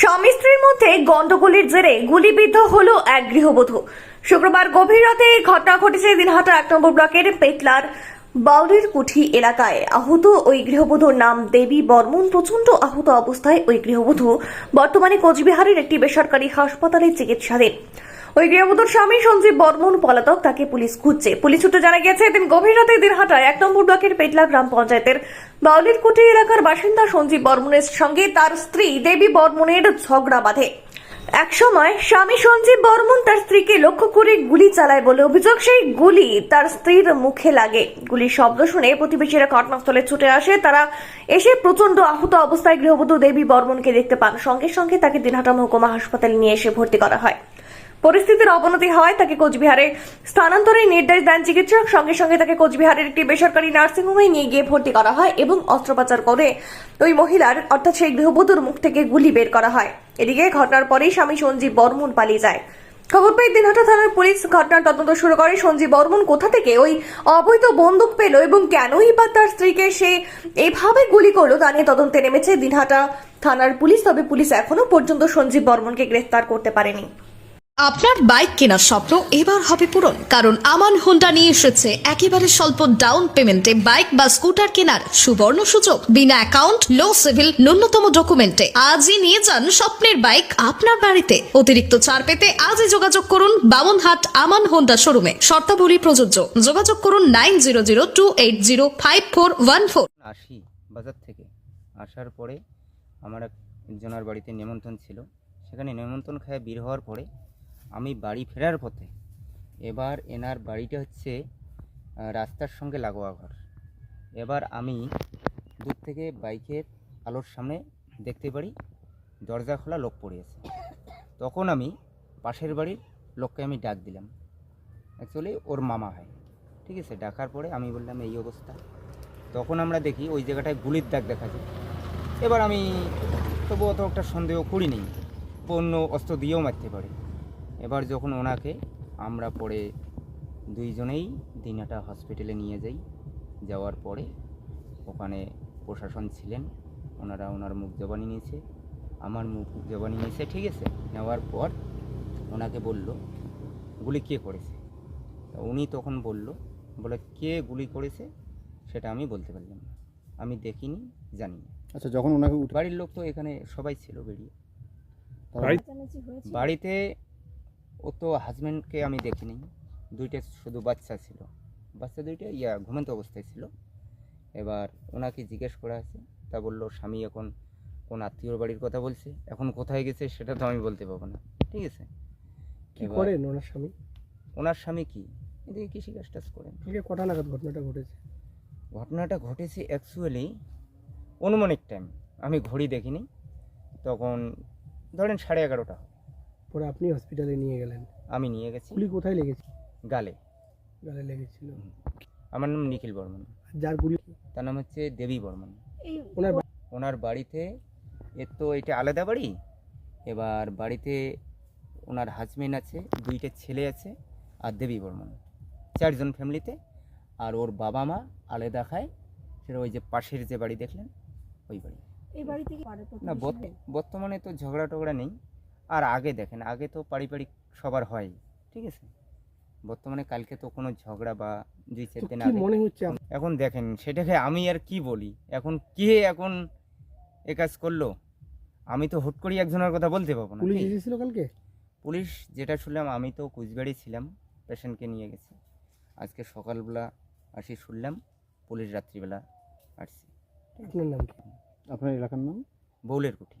স্বামী স্ত্রীর মধ্যে গন্ডগোলের জেরে গুলিবিদ্ধ হল এক গৃহবধূ। শুক্রবার গভীর রাতে ঘটনা ঘটেছে দিনহাটা এক নম্বর ব্লকের পেটলার বাউলির কুঠি এলাকায়। আহত ওই গৃহবধূর নাম দেবী বর্মন। প্রচণ্ড আহত অবস্থায় ওই গৃহবধূ বর্তমানে কোচবিহারের একটি বেসরকারি হাসপাতালে চিকিৎসাধীন। ওই গৃহবধূর স্বামী সঞ্জীব বর্মন, পলাতক, তাকে পুলিশ খুঁজছে। পুলিশ সূত্রে জানা গেছে এদিন গভীর রাতে দিনহাটায় এক নম্বর ব্লকের পেটলা গ্রাম পঞ্চায়েতের বাউলির কুটি এলাকার বাসিন্দা সঞ্জীব বর্মনের সঙ্গে তার স্ত্রী দেবী বর্মনের ঝগড়া বাঁধে। একসময় স্বামী সঞ্জীব বর্মন তার স্ত্রীকে লক্ষ্য করে গুলি চালায় বলে অভিযোগ, সেই গুলি তার স্ত্রীর মুখে লাগে। গুলির শব্দ শুনে প্রতিবেশীরা ঘটনাস্থলে ছুটে আসে। তারা এসে প্রচণ্ড আহত অবস্থায় গৃহবধূ দেবী বর্মনকে দেখতে পান। সঙ্গে সঙ্গে তাকে দিনহাটা মহকুমা হাসপাতালে নিয়ে এসে ভর্তি করা হয়। পরিস্থিতির অবনতি হওয়ায় তাকে কোচবিহারে স্থানান্তরের নির্দেশ দেন চিকিৎসক। সঙ্গে সঙ্গে তাকে কোচবিহারের একটি বেসরকারি নার্সিংহোমে নিয়ে গিয়ে ভর্তি করা হয় এবং অস্ত্রোপচার করে ওই মহিলার, অর্থাৎ সেই গৃহবধূর মুখ থেকে গুলি বের করা হয়। এদিকে ঘটনার পরেই স্বামী সঞ্জীব বর্মন পালিয়ে যায়। খবর পেয়ে দিনহাটা থানার পুলিশ ঘটনার তদন্ত শুরু করে। সঞ্জীব বর্মন কোথা থেকে ওই অবৈধ বন্দুক পেল এবং কেনই বা তার স্ত্রীকে সে এইভাবে গুলি করল তা নিয়ে তদন্তে নেমেছে দিনহাটা থানার পুলিশ। তবে পুলিশ এখনও পর্যন্ত সঞ্জীব বর্মনকে গ্রেফতার করতে পারেনি। আপনার বাইক কেনার স্বপ্ন এবার হবে পূরণ, কারণ আমান হোন্ডা নিয়ে এসেছে একেবারে স্বল্প ডাউন পেমেন্টে বাইক বা স্কুটার কেনার সুবর্ণ সুযোগ। বিনা অ্যাকাউন্ট লো সিভিল ন্যূনতম ডকুমেন্টে আজই নিয়ে যান স্বপ্নের বাইক আপনার বাড়িতে। অতিরিক্ত ছাড় পেতে আজই যোগাযোগ করুন বামনহাট আমান হোন্ডা শোরুমে শর্তাবলী প্রযোজ্য। যোগাযোগ করুন nine zero zero two eight zero five four one four আসি বাজার থেকে আসার পরে আমার একজনের বাড়িতে নেমন্তন্ন ছিল। সেখানে নেমন্তন্ন খেয়ে বের হওয়ার পরে আমি বাড়ি ফেরার পথে। এবার এনার বাড়িটা হচ্ছে রাস্তার সঙ্গে লাগোয়া ঘর। এবার আমি দূর থেকে বাইকের আলোর সামনে দেখতে পারি, দরজা খোলা লোক পড়িয়েছে তখন আমি পাশের বাড়ির লোককে আমি ডাক দিলাম। অ্যাকচুয়ালি ওর মামা হয়। ঠিক আছে, ডাকার পরে আমি বললাম, এই অবস্থা। তখন আমরা দেখি ওই জায়গাটায় গুলির দাগ দেখা যায়। এবার আমি তবু অত একটা সন্দেহ করিনি অন্য অস্ত্র দিয়েও মারতে পারে। এবার যখন ওনাকে আমরা পরে দুইজনেই দিনাটা হসপিটালে নিয়ে যাই যাওয়ার পরে ওখানে প্রশাসন ছিলেন ওনারা ওনার মুখ জবানি নিয়েছে আমার মুখ জবানি নিয়েছে ঠিক আছে? নেওয়ার পর ওনাকে বলল গুলি কে করেছে? উনি তখন বলল বলে কে গুলি করেছে সেটা আমি বলতে পারলাম না। আমি দেখিনি জানি না। আচ্ছা যখন ওনাকে বাড়ির লোক তো এখানে সবাই ছিল বেরিয়ে। বাড়িতে ও তো হাজব্যান্ডকে আমি দেখিনি। দুইটা শুধু বাচ্চা ছিল। বাচ্চা দুইটা ইয়া ঘুমন্ত অবস্থায় ছিল। এবার ওনাকে জিজ্ঞেস করা আছে তা বলল স্বামী এখন কোন আত্মীয়র বাড়ির কথা বলছে? এখন কোথায় গেছে সেটা তো আমি বলতে পারব না। ঠিক আছে? কি করেন ওনার স্বামী? ওনার স্বামী কি? এদিকে কৃষিকাজ টাজ করেন কটা নাগাদ ঘটনাটা ঘটেছে? ঘটনাটা ঘটেছে অ্যাকচুয়ালি অনুমানিক টাইম আমি ঘড়ি দেখিনি। তখন ধরেন সাড়ে এগারোটা। পরে আপনি হসপিটালে নিয়ে গেলেন। আমি নিয়ে গেছি। গুলি কোথায় লেগেছে গালে। গালে লেগেছিল। আমার নাম নিখিল বর্মন। যার গুলি তার নাম হচ্ছে দেবী বর্মন। ওনার ওনার বাড়িতে এর তো এটা আলাদা বাড়ি। এবার বাড়িতে ওনার হাজবেন্ড আছে দুইটা ছেলে আছে আর দেবী বর্মন। চারজন ফ্যামিলিতে। আর ওর বাবা মা আলাদা খায়। সেটা ওই যে পাশের যে বাড়ি দেখলেন ওই বাড়ি। এই বাড়ি থেকে না বর্তমানে তো ঝগড়া টগড়া নেই। আর আগে দেখেন আগে তো পারিবারিক সবার হয় ঠিক আছে? বর্তমানে কালকে তো কোনো ঝগড়া বা দুই চার দিন আগে মনে হচ্ছে এখন দেখেন সেটাকে আমি আর কি বলি? এখন কে এখন এ কাজ করল? আমি তো হুট করে একজনের কথা বলতে পারব না পুলিশ এসেছিল কালকে? পুলিশ যেটা শুনলাম আমি তো কুচবিহারি ছিলাম পেশেন্টকে নিয়ে গেছি। আজকে সকালবেলা আসি শুনলাম পুলিশ রাত্রিবেলা আসছে। আপনার নাম কি? আপনার এলাকার নাম? বৌলের কুঠি।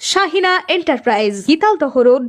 Shahina enterprise Gitaldaha road